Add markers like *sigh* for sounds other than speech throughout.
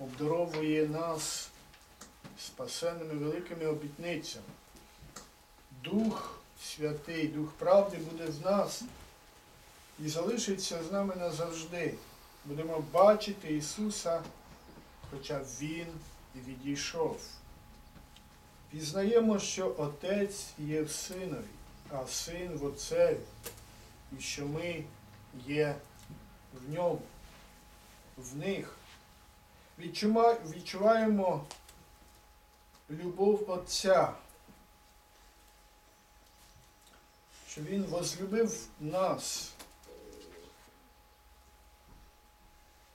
обдаровує нас спасенними великими обітницями. Дух Святий, Дух правди буде в нас і залишиться з нами назавжди. Будемо бачити Ісуса, хоча Він і відійшов. Пізнаємо, що Отець є в Синові, а Син в Отцеві, і що ми є в ньому, в них. Відчуваємо любов Отця, що Він возлюбив нас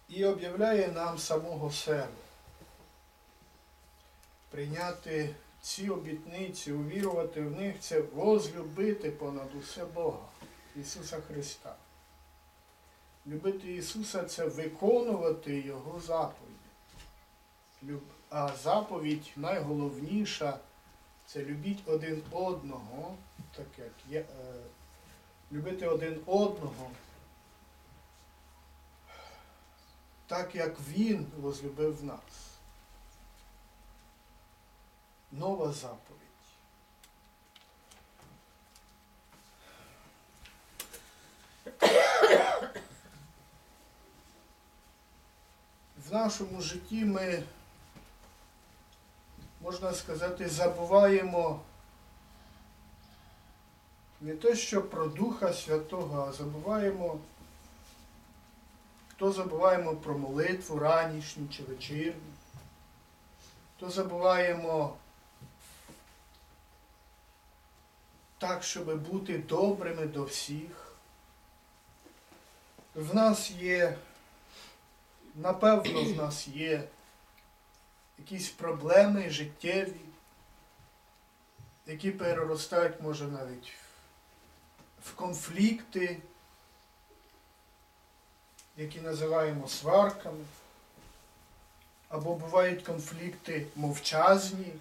і об'являє нам самого себе. Прийняти ці обітниці, увірувати в них це возлюбити понад усе Бога, Ісуса Христа. Любити Ісуса це виконувати Його заповіді. Люб- А заповідь найголовніша це любіть один одного, так як є, е, любити один одного, так як Він возлюбив нас. Нова заповідь. В нашому житті ми, можна сказати, забуваємо не те, що про Духа Святого, а забуваємо, то забуваємо про молитву ранішню чи вечірню, то забуваємо так, щоб бути добрими до всіх. В нас є, напевно, в нас є якісь проблеми життєві, які переростають, може, навіть в конфлікти, які називаємо сварками, або бувають конфлікти мовчазні,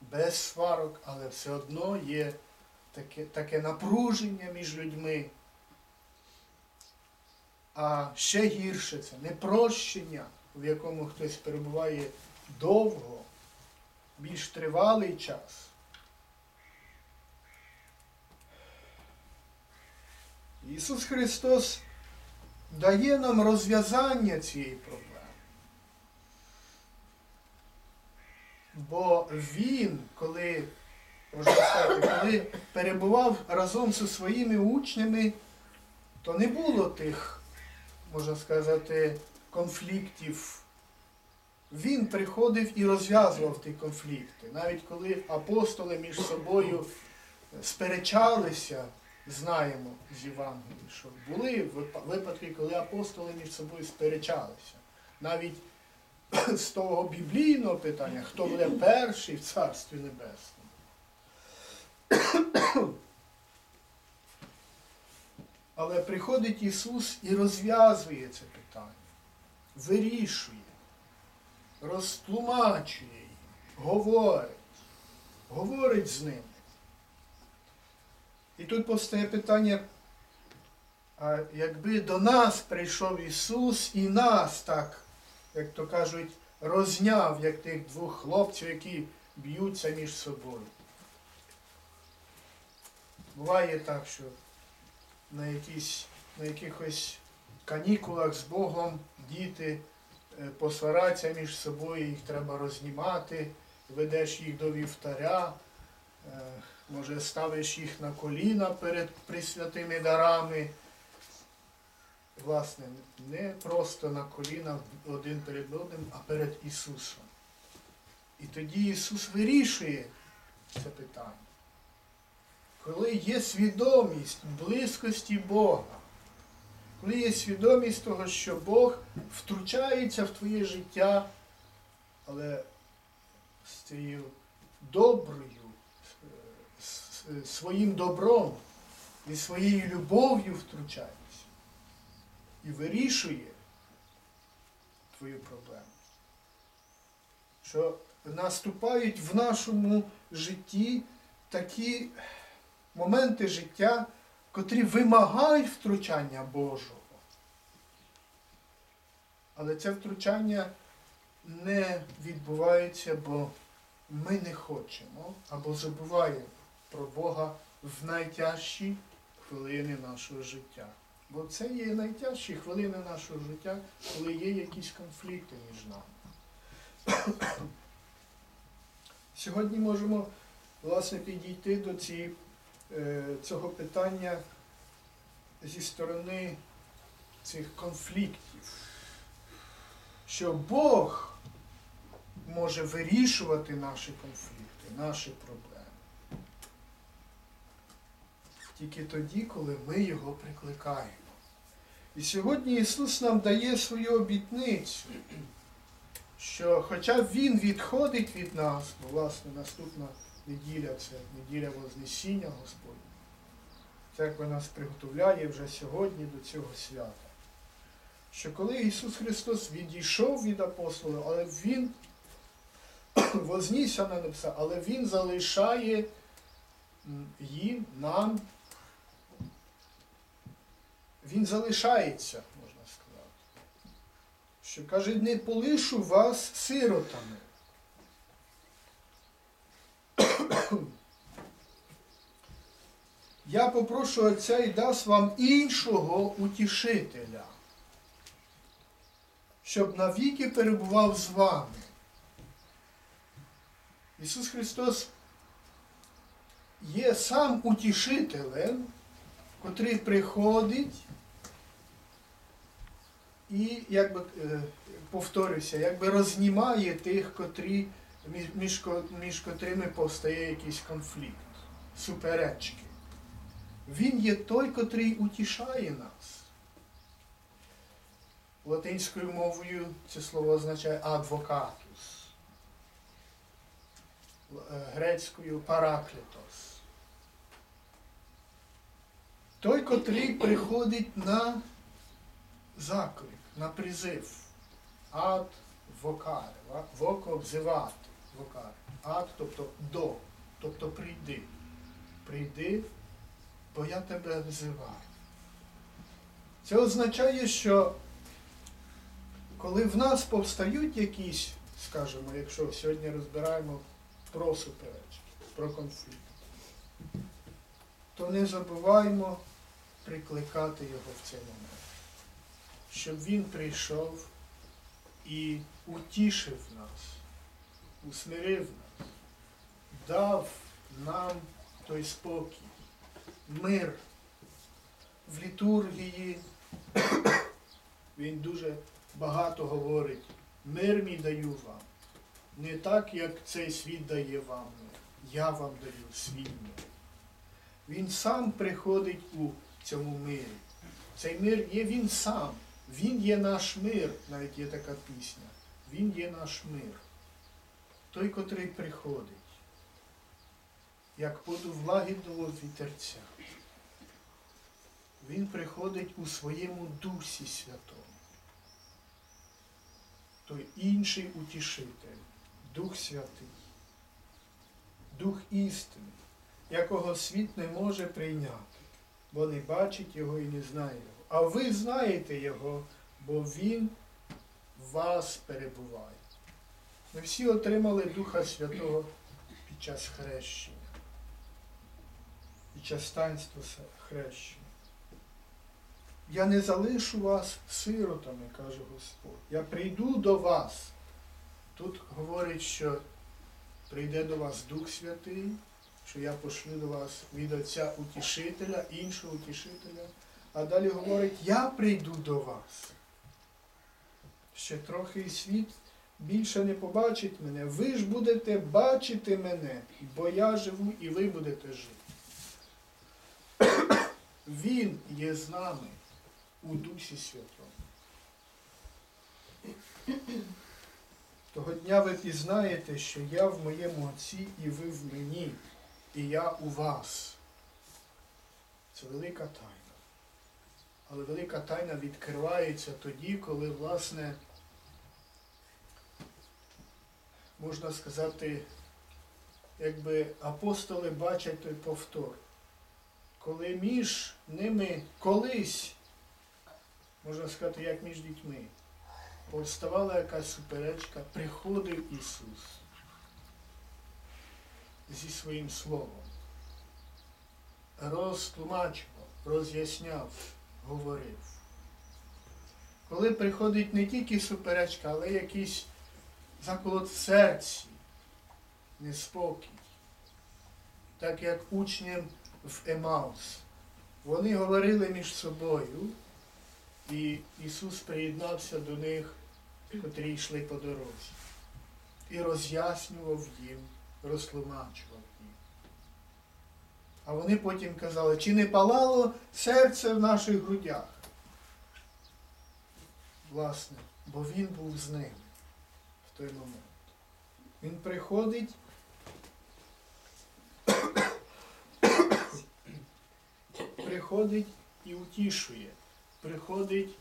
без сварок, але все одно є таке, таке напруження між людьми. А ще гірше це непрощення, в якому хтось перебуває довго, більш тривалий час. Ісус Христос дає нам розв'язання цієї проблеми. Бо Він, коли, можна сказати, коли перебував разом зі своїми учнями, то не було тих, можна сказати, конфліктів. Він приходив і розв'язував ті конфлікти. Навіть коли апостоли між собою сперечалися, знаємо з Євангелії, що були випадки, коли апостоли між собою сперечалися. Навіть з того біблійного питання, хто буде перший в Царстві Небесному. Але приходить Ісус і розв'язує це питання, вирішує, розтлумачує їм, говорить, говорить з ними. І тут постає питання, а якби до нас прийшов Ісус і нас так, як то кажуть, розняв, як тих двох хлопців, які б'ються між собою. Буває так, що на, якісь, на якихось канікулах з Богом діти посвараться між собою, їх треба рознімати, ведеш їх до вівтаря, е, може ставиш їх на коліна перед присвятими дарами. Власне, не просто на коліна один перед одним, а перед Ісусом. І тоді Ісус вирішує це питання. Коли є свідомість близькості Бога, коли є свідомість того, що Бог втручається в твоє життя, але з цією доброю, е, с- своїм добром і своєю любов'ю втручається і вирішує твою проблему. Що наступають в нашому житті такі моменти життя, котрі вимагають втручання Божого. Але це втручання не відбуваються, бо ми не хочемо або забуваємо про Бога в найтяжчі хвилини нашого життя. Бо це є найтяжчі хвилини нашого життя, коли є якісь конфлікти між нами. Сьогодні можемо власне підійти до ці, е, цього питання зі сторони цих конфліктів, що Бог може вирішувати наші конфлікти, наші проблеми. Тільки тоді, коли ми його прикликаємо. І сьогодні Ісус нам дає свою обітницю, що хоча Він відходить від нас, бо власне наступна неділя це неділя Вознесіння Господня, церква нас приготовляє вже сьогодні до цього свята. Що коли Ісус Христос відійшов від апостолів, але Він *clears throat* вознісся на небеса, але Він залишає їм, нам, Він залишається, можна сказати. Що каже, не полишу вас сиротами. Я попрошу Отця і дасть вам іншого утішителя, щоб навіки перебував з вами. Ісус Христос є сам утішителем, котрий приходить і, якби, е, повторюся, якби рознімає тих, котрі, між, між котрими повстає якийсь конфлікт, суперечки. Він є той, котрий утішає нас. Латинською мовою це слово означає адвокатус. Е, Грецькою параклітос. Той, котрий приходить на заклик, на призив. Ад вокаре. Воко взивати. Вокаре. Ад, тобто до. Тобто прийди. Прийди, бо я тебе взиваю. Це означає, що коли в нас повстають якісь, скажімо, якщо сьогодні розбираємо про суперечки, про конфлікт, то не забуваємо прикликати його в цей момент, щоб він прийшов і утішив нас, усмирив нас, дав нам той спокій, мир в літургії. Він дуже багато говорить, мир мій даю вам. Не так, як цей світ дає вам мир. Я вам даю свій мир. Він сам приходить у цьому мирі. Цей мир є він сам. Він є наш мир, навіть є така пісня. Він є наш мир. Той, котрий приходить, як подув лагідного вітерця. Він приходить у своєму Дусі Святому. Той інший утішитель, Дух Святий, Дух істини, якого світ не може прийняти, бо не бачить його і не знає його. А ви знаєте його, бо він в вас перебуває. Ми всі отримали Духа Святого під час хрещення, під час таїнства хрещення. Я не залишу вас сиротами, каже Господь. Я прийду до вас. Тут говорить, що прийде до вас Дух Святий, що я пошлю до вас від Отця утішителя, іншого утішителя. А далі говорить, я прийду до вас. Ще трохи і світ більше не побачить мене. Ви ж будете бачити мене, бо я живу і ви будете жити. Він є з нами у Дусі Святому. Того дня ви пізнаєте, що я в моєму Отці і ви в мені, і я у вас. Це велика тайна. Але велика тайна відкривається тоді, коли, власне, можна сказати, якби апостоли бачать той повтор. Коли між ними колись, можна сказати, як між дітьми, повставала якась суперечка, приходив Ісус зі своїм словом, розтлумачував, роз'ясняв, говорив. Коли приходить не тільки суперечка, але якийсь заколот в серці, неспокій, так як учням в Емаус. Вони говорили між собою, і Ісус приєднався до них, котрі йшли по дорозі, і роз'яснював їм, розтлумачував їм. А вони потім казали, чи не палало серце в наших грудях? Власне, бо він був з ними в той момент. Він приходить. Приходить і утішує, приходить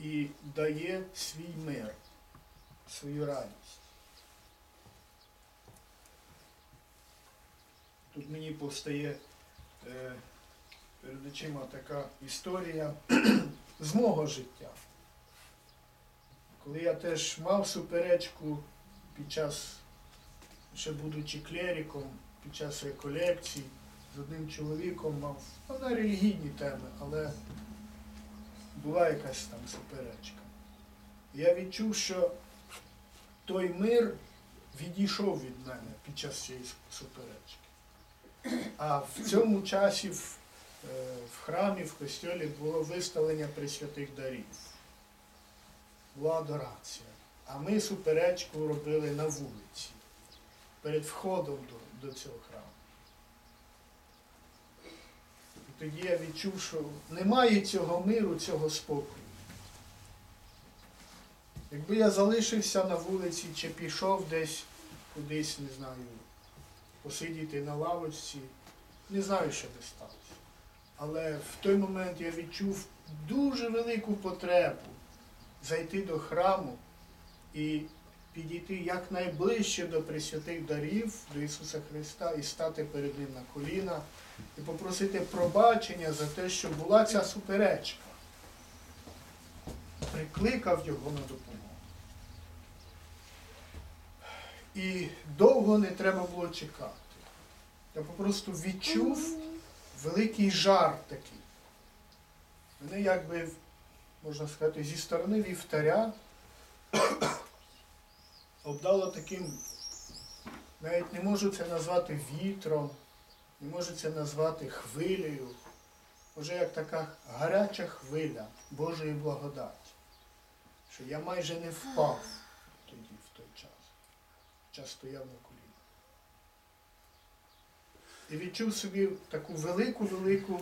і дає свій мир, свою радість. Тут мені повстає е, перед очима така історія *clears throat* з мого життя. Коли я теж мав суперечку під час, ще будучи клериком, під час реколекцій, з одним чоловіком мав ну, на релігійні теми, але була якась там суперечка. Я відчув, що той мир відійшов від мене під час цієї суперечки. А в цьому часі в, е, в храмі, в костьолі було виставлення пресвятих дарів. Була адорація. А ми суперечку робили на вулиці, перед входом до, до цього храму. І тоді я відчув, що немає цього миру, цього спокою. Якби я залишився на вулиці чи пішов десь кудись, не знаю, посидіти на лавочці, не знаю, що би сталося. Але в той момент я відчув дуже велику потребу зайти до храму і підійти якнайближче до пресвятих дарів, до Ісуса Христа і стати перед Ним на коліна і попросити пробачення за те, що була ця суперечка. Прикликав його на допомогу. І довго не треба було чекати. Я попросту відчув великий жар такий. Мене якби, можна сказати, зі сторони вівтаря обдало таким, навіть не можу це назвати вітром, не можу це назвати хвилею. Може як така гаряча хвиля Божої благодаті, що я майже не впав тоді, в той час. Час стояв на колінах. І відчув собі таку велику-велику,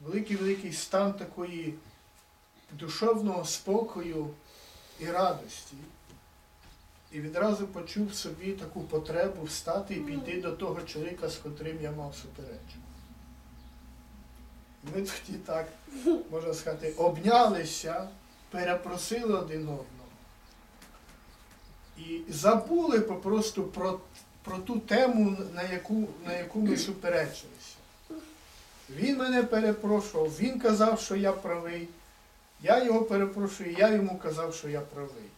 великий-великий стан такої душовного спокою і радості. І відразу почув в собі таку потребу встати і піти до того чоловіка, з котрим я мав суперечку. Ми тоді так, можна сказати, обнялися, перепросили один одного. І забули попросту про, про ту тему, на яку, на яку ми суперечилися. Він мене перепрошував, він казав, що я правий. Я його перепрошую, я йому казав, що я правий.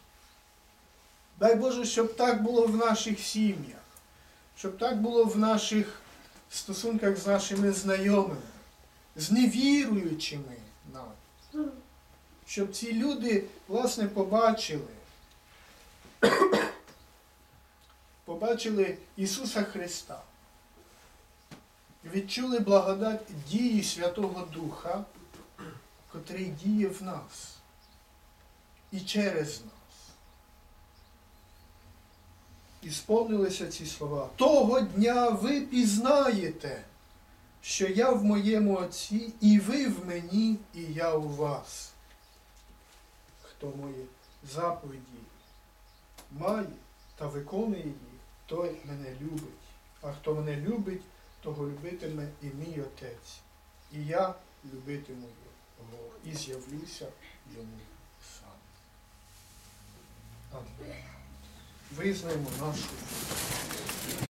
Дай Боже, щоб так було в наших сім'ях, щоб так було в наших стосунках з нашими знайомими, з невіруючими навіть. Щоб ці люди, власне, побачили, побачили Ісуса Христа, відчули благодать дії Святого Духа, котрий діє в нас і через нас. І сповнилися ці слова. Того дня ви пізнаєте, що я в моєму Отці, і ви в мені, і я у вас. Хто мої заповіді має та виконує їх, той мене любить. А хто мене любить, того любитиме і мій Отець. І я любитиму його і з'явлюся йому сам. Амінь. Визнаємо нашу.